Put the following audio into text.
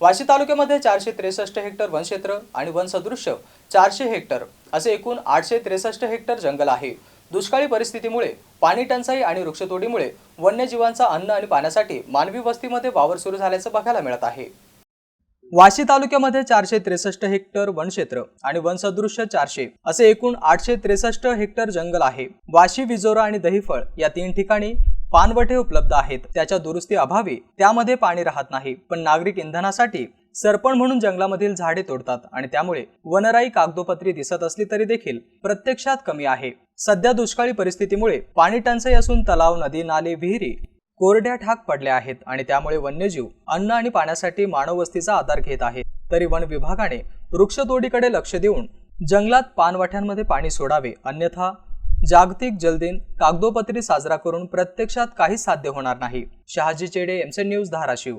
वाशी तालुक्यामध्ये चारशे त्रेसष्ट हेक्टर वनक्षेत्र आणि वनसदृश्य चारशे हेक्टर असे एकूण आठशे त्रेसष्ट हेक्टर जंगल आहे. दुष्काळी परिस्थितीमुळे पाणी टंचाई आणि वृक्षतोडीमुळे वन्यजीवांचा अन्न आणि पाण्यासाठी मानवी वस्तीमध्ये वावर सुरू झाल्याचं बघायला मिळत आहे. वाशी तालुक्यामध्ये चारशे त्रेसष्ट हेक्टर वनक्षेत्र आणि वनसदृश्य चारशे असे एकूण आठशे त्रेसष्ट हेक्टर जंगल आहे. वाशी विजोरा आणि दहिफळ या तीन ठिकाणी पानवठे उपलब्ध आहेत. त्याच्या दुरुस्ती अभावी त्यामध्ये पाणी राहत नाही. पण नागरिक इंधनासाठी सरपण म्हणून जंगलामधील झाडे तोडतात आणि त्यामुळे वनराई कागदोपत्री दिसत असली तरी देखील प्रत्यक्षात कमी आहे. सध्या दुष्काळी परिस्थितीमुळे पाणी टंचाई असून तलाव नदी नाले विहिरी कोरड्या ठाक पडल्या आहेत आणि त्यामुळे वन्यजीव अन्न आणि पाण्यासाठी मानववस्तीचा आधार घेत आहेत. तरी वन विभागाने वृक्षतोडीकडे लक्ष देऊन जंगलात पानवाठ्यांमध्ये पाणी सोडावे अन्यथा जागतिक जलदिन कागदोपत्री साजरा करून प्रत्यक्षात काहीच साध्य होणार नाही. शहाजी चेडे एमसे न्यूज धाराशिव.